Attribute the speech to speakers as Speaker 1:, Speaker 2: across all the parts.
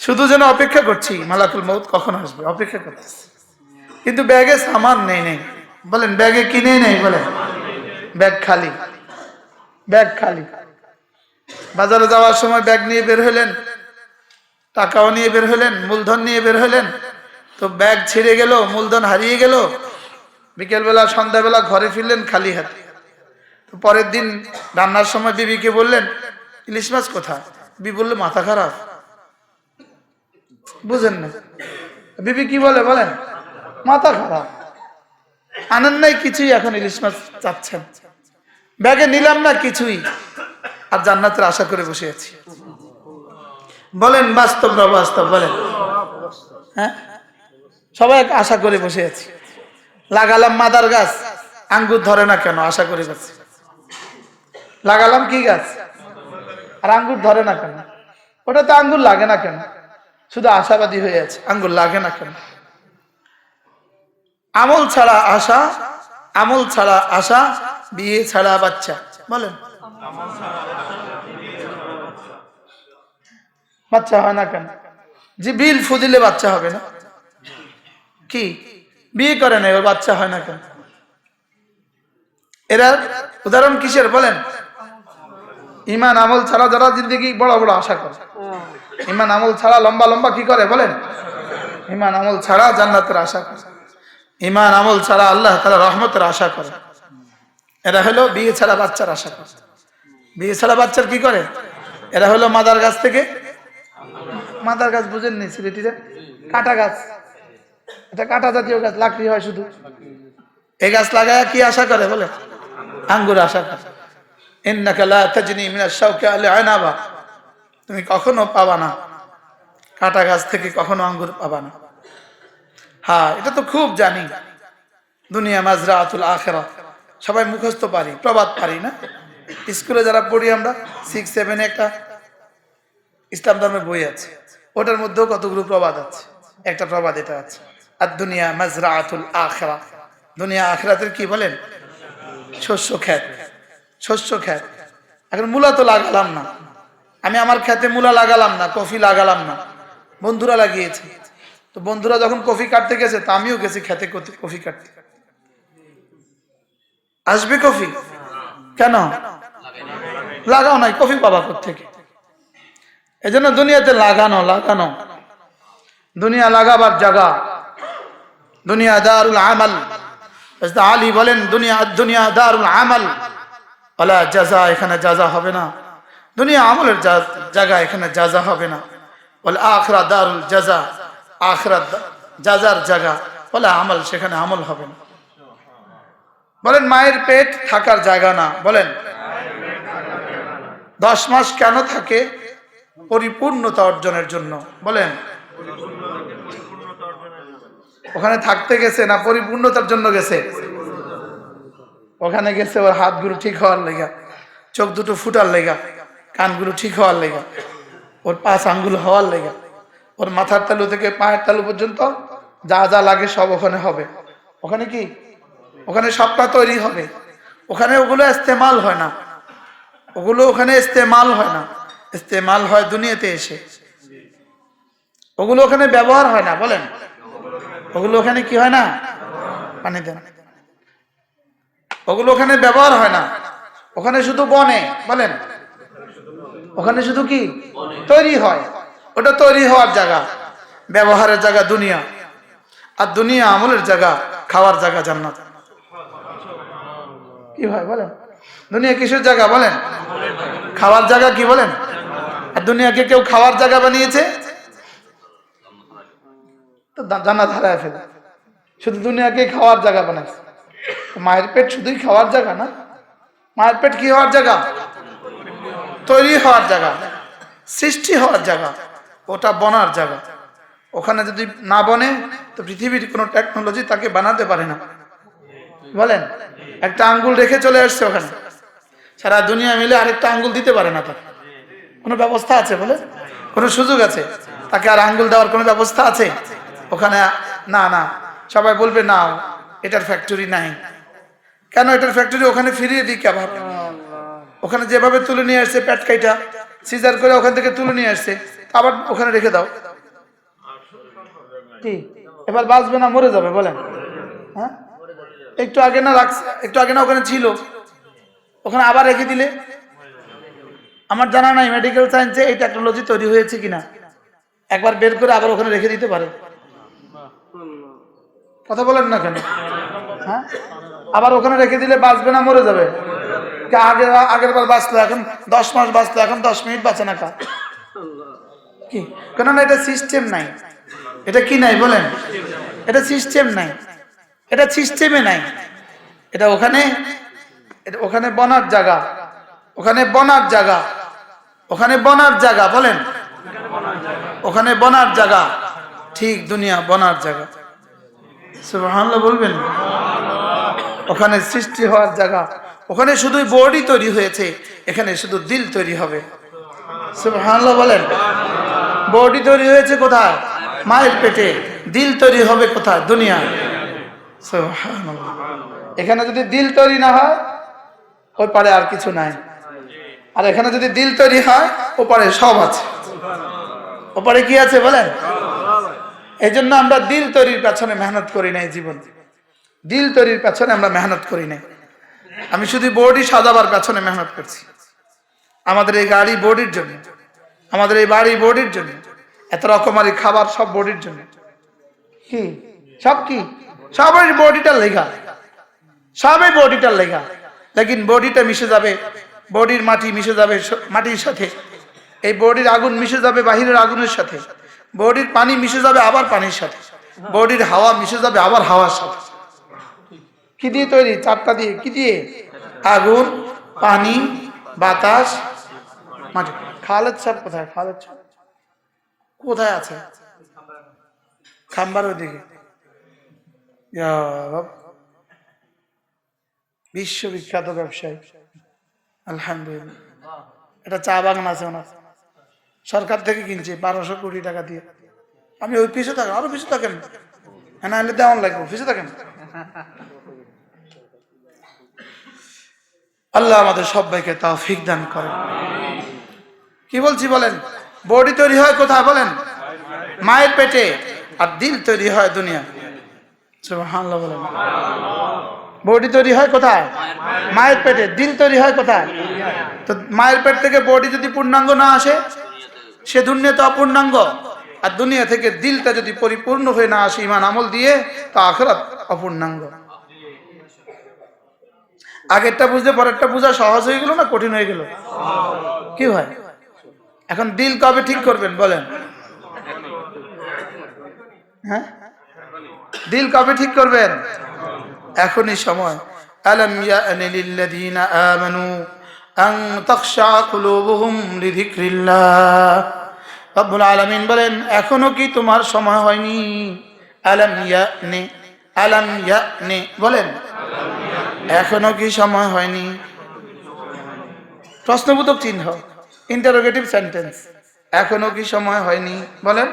Speaker 1: শুধু যেন অপেক্ষা করছি, মালাকুল মৌত কখন আসবে? অপেক্ষা করতেছি কিন্তু ব্যাগে সামান নেই নেই। বলেন, ব্যাগে কিনে নেই, বলেন। ব্যাগ খালি। ব্যাগ খালি। বাজারে যাওয়ার সময় ব্যাগ নিয়ে বের হলেন, টাকাও নিয়ে বের হলেন, মূলধন নিয়ে বের হলেন। তো ব্যাগ ছিঁড়ে গেল, মূলধন হারিয়ে গেল। বিকেলবেলা, সন্ধ্যাবেলা ঘরে ফিরলেন খালি হাতে। তো পরের দিন রান্নার সময় বিবিকে বললেন, ইলিশ মাছ কোথায়? বিবি বলল, মাথা খারাপ। বুঝেন না। বিবি কি বলে বলেন? মাথা খারাপ। আনেন নাই কিছুই, এখন ইলিশ মাছ চাচ্ছেন। ব্যাগে নিলাম না কিছুই, আর জান্নাতের আশা করে বসে আছি। বলেন, বাস্তব না বাস্তব বলেন। হ্যাঁ? সবাই আশা করে বসে আছি। লাগালাম মাদার গাছ, আঙ্গুর ধরে না কেন, আশা করে গেছি লাগালাম কি গাছ, আর আঙ্গুর ধরে না কেন? ওটা তো আঙ্গুর লাগে না কেন? শুধু আশাবাদী হয়ে আছে। আঙ্গুল লাগে না কেন? আমল ছাড়া আশা, আমল ছাড়া আশা, বিয়ে ছাড়া বাচ্চা। বলেন। বাচ্চা হয় না কেন? যে বিল ফুদিলে বাচ্চা হবে না। কি? বিয়ে করে না, এবার বাচ্চা হয় না কেন? এরা উদাহরণ কিসের? বলেন। ইমান আমল ছাড়া যারা জিন্দগি বড় বড় আশা করে। ইমান আমল ছাড়া লম্বা লম্বা কি করে বলেন? ইমান আমল ছাড়া জান্নাতের আশা করে। ইমান আমল ছাড়া আল্লাহ তালা রহমতের আশা করে। এরা হলো বিয়ে ছাড়া বাচ্চার আশা করে। বিয়ে ছাড়া বাচ্চার কি করে? এরা হলো মাদার গাছ থেকে মাদার গাছ বুঝেননি সিলেটিরা কাটা গাছ। এটা কাটা জাতীয় গাছ, লাকড়ি হয় শুধু। এই গাছ লাগায় কি আশা করে বলে আঙ্গুর আশা করে। ইন্নাকা লা তাজনি মিনাশ শাওকি আল আনাবা তুমি কখনো পাবা না। কাটা গাছ থেকে কখনো আঙ্গুর পাবা না। হ্যাঁ এটা তো খুব জানি। দুনিয়া মাজরা আতুল আখেরা সবাই মুখস্থ পারি, প্রবাদ পারি, না? স্কুলে যারা পড়ি আমরা সিক্স সেভেনে একটা ইসলাম ধর্মের বই আছে। ওটার মধ্যেও কতগুলো প্রবাদ আছে? একটা প্রবাদ এটা আছে। আর দুনিয়া মাজরাতুল আখেরা দুনিয়া আখেরাতের কি বলেন? শস্য খ্যাত শস্য খ্যাত এখন মূলা তো লাগালাম না। আমি আমার খেতে মূলা লাগালাম না, কফি লাগালাম না। বন্ধুরা লাগিয়েছে। তো বন্ধুরা যখন কফি কাটতে গেছে, তা আমিও গেছি খেতে কফি কাটতে। আসবে কফি? কেন? লাগাও নাই, কফি পাবা থেকে এই জন্য দুনিয়াতে লাগানো লাগানো। দুনিয়া লাগাবার জায়গা। দুনিয়া দারুল আমাল। আলী বলেন, দুনিয়া দুনিয়া দারুল আমাল। ওলা জাজা, এখানে জাজা হবে না। দুনিয়া আমলের জায়গা, এখানে জাজা হবে না। বলে, আখরা দারুল জাজা। আখরা জাজার জায়গা। বলে, আমল, সেখানে আমল হবে না। বলেন, মায়ের পেট থাকার জায়গা না। বলেন, দশ মাস কেন থাকে? পরিপূর্ণতা অর্জনের জন্য। বলেন, ওখানে থাকতে গেছে না পরিপূর্ণতার জন্য গেছে? ওখানে গেছে, ওর হাতগুলো ঠিক হওয়ার লেগা, চোখ দুটো ফুটার লেগা। কানগুলো ঠিক হওয়ার লেগা, ওর পাঁচ আঙ্গুল হওয়ার লেগা, ওর মাথার তালু থেকে পায়ের তালু পর্যন্ত যা যা লাগে সব ওখানে হবে। ওখানে কি? ওখানে সবটা তৈরি হবে। ওখানে ওগুলো ইস্তেমাল হয় না। ওগুলো ওখানে ইস্তেমাল হয় না। ইস্তেমাল হয় দুনিয়াতে এসে। ওগুলো ওখানে ব্যবহার হয় না, বলেন। ওগুলো ওখানে কি হয় না? পানি দেন। ওগুলো ওখানে ব্যবহার হয় না। ওখানে শুধু বনে, বলেন। ওখানে শুধু কি? তৈরি হয়। ওটা তৈরি হওয়ার জায়গা। ব্যবহারের জায়গা দুনিয়া। আর দুনিয়া আমলের জায়গা, খাওয়ার জায়গা জান্নাত। কি হয় বলেন? দুনিয়া কিসের জায়গা বলেন? খাওয়ার জায়গা কি বলেন? আর দুনিয়াকে কেউ খাওয়ার জায়গা বানিয়েছে? তো জান্নাত হারায় ফেলে। শুধু দুনিয়াকে খাওয়ার জায়গা বানাইছে। মায়ের পেট শুধুই খাওয়ার জায়গা না? মায়ের পেট কি হওয়ার জায়গা? তৈরি হওয়ার জায়গা, সৃষ্টি হওয়ার জায়গা, ওটা বনার জায়গা। ওখানে যদি না বনে, তো পৃথিবীর কোনো টেকনোলজি তাকে বানাতে পারে না। বলেন? একটা আঙ্গুল রেখে চলে আসছে ওখানে। সারা দুনিয়া মিলে আরেকটা আঙ্গুল দিতে পারে না তাকে। কোনো ব্যবস্থা আছে বলে? কোনো সুযোগ আছে? তাকে আর আঙ্গুল দেওয়ার কোনো ব্যবস্থা আছে? ওখানে না না। সবাই বলবে না এটার ফ্যাক্টরি নাই। কেন এটার ফ্যাক্টরি ওখানে ফিরিয়ে দিই আবার ওখানে যেভাবে তুলে নিয়ে আসছে প্যাটকাইটা সিজার করে ওখান থেকে তুলে নিয়ে আসছে, আবার ওখানে রেখে দাও। কি? এবার বাঁচবে না, মরে যাবে, বলেন। হ্যাঁ? একটু আগে না রাখছে একটু আগে না ওখানে ছিল। ওখানে আবার রেখে দিলে? আমার জানা নাই মেডিকেল সায়েন্সে এই টেকনোলজি তৈরি হয়েছে কিনা। একবার বের করে আবার ওখানে রেখে দিতে পারে। কথা বলেন না কেন? হ্যাঁ? আবার ওখানে রেখে দিলে বাঁচবে না, মরে যাবে। আগে আগের বার বাঁচলো, এখন দশ মাস বাঁচলো, এখন দশ মিনিট বাঁচে না কা। কি? কেননা এটা সিস্টেম নাই। এটা কি নাই, বলেন। এটা সিস্টেম নাই। এটা সিস্টেমে নাই। এটা ওখানে এটা ওখানে বনার জায়গা। ওখানে বনার জায়গা। ওখানে বনার জায়গা, বলেন। ওখানে বনার জায়গা। ঠিক দুনিয়া, বনার জায়গা। সুবহানাল্লাহ বলবেন। ওখানে সৃষ্টি হওয়ার জায়গা। ওখানে শুধু বডি তৈরি হয়েছে, এখানে শুধু দিল তৈরি হবে। বলেন। বডি তৈরি হয়েছে কোথায়? মায়ের পেটে। দিল তৈরি হবে কোথায়? দুনিয়া এখানে যদি দিল তৈরি না হয়, ওই পারে আর কিছু নাই। আর এখানে যদি দিল তৈরি হয় ওপারে সব আছে। ওপারে কি আছে বলেন? এই জন্য আমরা দিল তৈরির পেছনে মেহনত করি নাই জীবন। দিল তৈরির পেছনে আমরা মেহনত করি নাই। আমি শুধু বডি সাজাবার পেছনে মেহনত করছি। আমাদের এই গাড়ি বডির জন্য, আমাদের এই বাড়ি বডির জন্য, এত রকমারি খাবার সব বডির জন্য। কি? সব কি? সবাই বডিটার লেখা সবই বডিটার লেখা লেকিন বডিটা মিশে যাবে, বডির মাটি মিশে যাবে মাটির সাথে। এই বডির আগুন মিশে যাবে বাহিরের আগুনের সাথে। বডির পানি মিশে যাবে আবার পানির সাথে। বডির হাওয়া মিশে যাবে আবার হাওয়ার সাথে। কি দিয়ে তৈরি? চারটা দিয়ে। কি দিয়ে? আগুন, পানি, বাতাস, মাটি। খালেদ সাহেব কোথায়? খালেদ কোথায় আছে? খাম্বার ওদিকে। বিশ্ববিখ্যাত ব্যবসায়ী। আলহামদুলিল্লাহ। এটা চা বাগান আছে ওনার। সরকার থেকে কিনছে, বারোশো কোটি টাকা দিয়ে। আমি ওই পিছু থাকেন আরও পিছু থাকেন। হ্যাঁ নাহলে দেওয়ান লাগবে পিছু থাকেন। আল্লাহ আমাদের সবাইকে তাও ফিক দান করেন। কি বলছি বলেন? বডি তৈরি হয় কোথায় বলেন? মায়ের পেটে। আর দিল তৈরি হয় দুনিয়া। বলেন। বডি তৈরি হয় কোথায়? মায়ের পেটে। দিল তৈরি হয় কোথায়? তো মায়ের পেট থেকে বডি যদি পূর্ণাঙ্গ না আসে, সে দুনিয়া তো অপূর্ণাঙ্গ। আর দুনিয়া থেকে দিলটা যদি পরিপূর্ণ হয়ে না আসে, ইমান আমল দিয়ে, তা আখরাত অপূর্ণাঙ্গ। আগেরটা বুঝতে পরেরটা বোঝা সহজ হয়ে গেল না কঠিন হয়ে গেল? কি হয়? এখন দিল কবে ঠিক করবেন, বলেন। হ্যাঁ? দিল কবে ঠিক করবেন? এখনই সময়। আলম বলেন, এখনও কি তোমার সময় হয়নি? আলম ইয়ানি আলম ইয়ানি, বলেন। এখনও কি সময় হয়নি? প্রশ্নবোধক চিহ্ন ইন্টারোগেটিভ সেন্টেন্স এখনও কি সময় হয়নি? বলেন।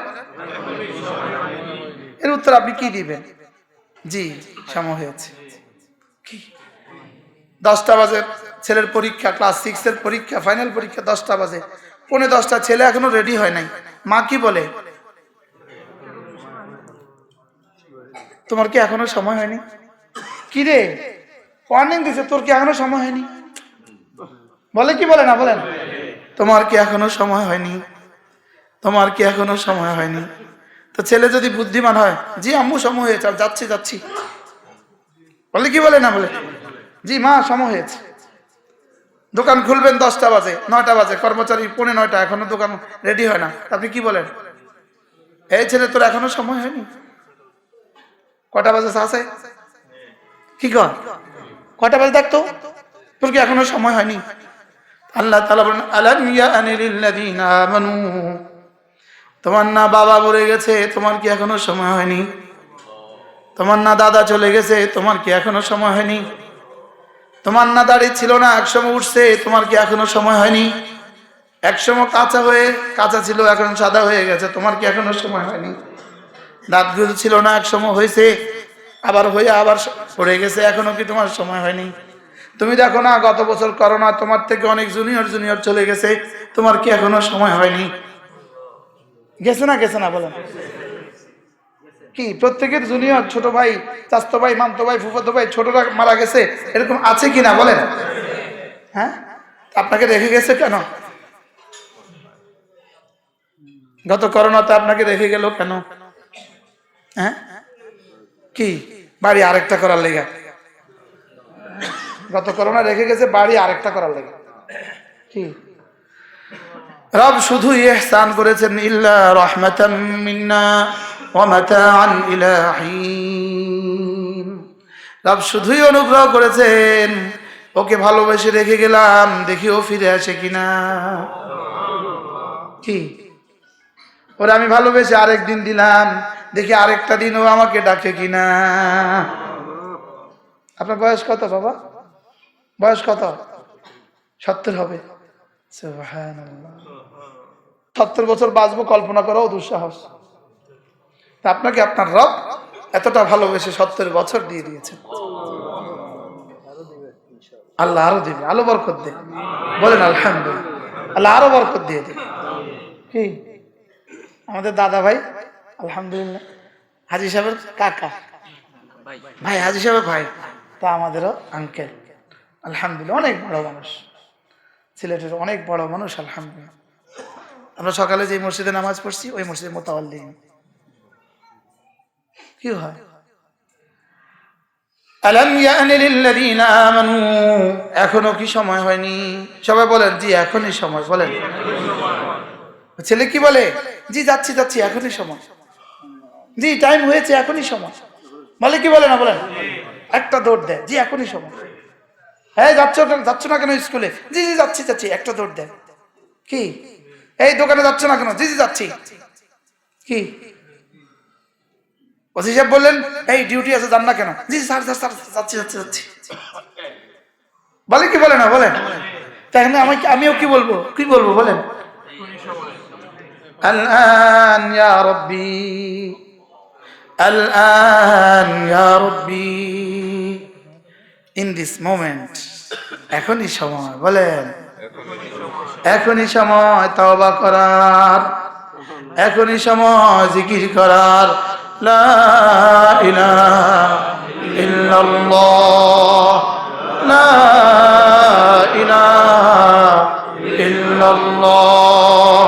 Speaker 1: এর উত্তর আপনি কি দিবেন? জি, সময় হয়েছে। দশটা বাজে, ছেলের পরীক্ষা ক্লাস সিক্স এর পরীক্ষা ফাইনাল পরীক্ষা দশটা বাজে। পৌনে দশটা, ছেলে এখনও রেডি হয় নাই। মা কি বলে? তোমার কি এখনও সময় হয়নি? কি রে? ওয়ার্নিং দিছে, তোর কি এখনও সময় হয়নি? বলে কি বলে না বলেন তোমার কি এখনও সময় হয়নি? তোমার কি এখনও সময় হয়নি? তো ছেলে যদি বুদ্ধিমান হয়, জি আম্মু, সময় হয়েছে যাচ্ছি যাচ্ছি। বলে কি বলে না, বলে জি মা, সময় হয়েছে। দোকান খুলবেন দশটা বাজে, নয়টা বাজে, কর্মচারী পৌনে নয়টা, এখনও দোকান রেডি হয় না। আপনি কি বলেন? এই ছেলে, তোর এখনও সময় হয়নি? কটা বাজে আছে কি কর? কটা বাজে দেখতো তোর কি এখনও সময় হয়নি? আল্লাহ বলেন তোমার না বাবা মরে গেছে, তোমার কি এখনও সময় হয়নি? তোমার না দাদা চলে গেছে, তোমার কি এখনও সময় হয়নি? তোমার না দাড়ি ছিল না, একসময় উঠছে, তোমার কি এখনও সময় হয়নি? একসময় কাঁচা হয়ে, কাঁচা ছিল, এখন সাদা হয়ে গেছে, তোমার কি এখনও সময় হয়নি? দাঁতগুলো ছিল না, একসময় হয়েছে। আবার হয়ে আবার পড়ে গেছে, এখনও কি তোমার সময় হয়নি? তুমি দেখো না, গত বছর করোনা তোমার থেকে অনেক জুনিয়র জুনিয়র চলে গেছে, তোমার কি এখনও সময় হয়নি? গেছে না গেছে না, বলেন। কি, প্রত্যেকের জুনিয়র ছোট ভাই, চাস্তো ভাই, মামতো ভাই, ফুফাতো ভাই, ছোটরা মারা গেছে, এরকম আছে কি না বলেন। হ্যাঁ? আপনাকে রেখে গেছে কেন? গত করোনাতে আপনাকে রেখে গেল কেন? হ্যাঁ? কি? বাড়ি আরেকটা করার লেগে। গত করোনা রেখে গেছে, বাড়ি আরেকটা করার লেগে। কি? রব শুধু ইহসান করেছেন, ইল্লা রহমাতাম মিন্না ওয়া মাতাআন ইলা হিন। রব শুধুই অনুগ্রহ করেছেন, ওকে ভালোবেসে রেখে গেলাম, দেখি ও ফিরে আসে কিনা? কি? ওরা আমি ভালোবেসে আরেক দিন দিলাম। দেখি আরেকটা দিন ও আমাকে ডাকে কিনা। আপনার বয়স কত বাবা? বয়স কত? সত্তর হবে। সত্তর বছর বাঁচবো, কল্পনা করাও দুঃসাহস। আপনাকে আপনার রব এতটা ভালোবেসে সত্তর বছর দিয়ে দিয়েছে আল্লাহ আরও দিবে, আলো বরকত দেবে বলেন আলহামদুলিল্লাহ। আল্লাহ আরও বরকত দিয়ে দেবে কি? আমাদের দাদা ভাই, আলহামদুলিল্লাহ। হাজি সাহেবের কাকা। ভাই, হাজি সাহেবের ভাই, তা আমাদেরও আঙ্কেল আলহামদুলিল্লাহ, অনেক বড় মানুষ। সিলেটের অনেক বড় মানুষ, আলহামদুলিল্লাহ। আমরা সকালে যে মসজিদে নামাজ পড়ছি, ওই মসজিদে মোতাওয়াল্লিন। কি হয়? এখনও কি সময় হয়নি? সবাই বলেন, জি, এখনই সময়, বলেন। ছেলে কি বলে? জি, যাচ্ছি যাচ্ছি, এখনই সময়। জি টাইম হয়েছে, এখনই সময়। বলে কি বলে না বলেন? একটা দৌড় দেয়। জি, এখনই সময়। হ্যাঁ যাচ্ছ যাচ্ছ না কেন স্কুলে জি জি, যাচ্ছি যাচ্ছি, একটা দৌড় দেয়। কি? এই দোকানে যাচ্ছ না কেন? জি জি, যাচ্ছি। কি? ওসি সাহেব বললেন, এই ডিউটি আছে, যান না কেন? জি স্যার স্যার স্যার, যাচ্ছি যাচ্ছি যাচ্ছি। বলে কি বলে না বলেন? তাহলে আমি আমিও কি বলব? কি বলব বলেন? الآن يا ربي الآن يا ربي in this moment এখনই সময় বলেন এখনই সময় তওবা করার এখনই সময় জিকির করার লা ইলাহা ইল্লাল্লাহ লা ইলাহা ইল্লাল্লাহ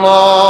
Speaker 1: الله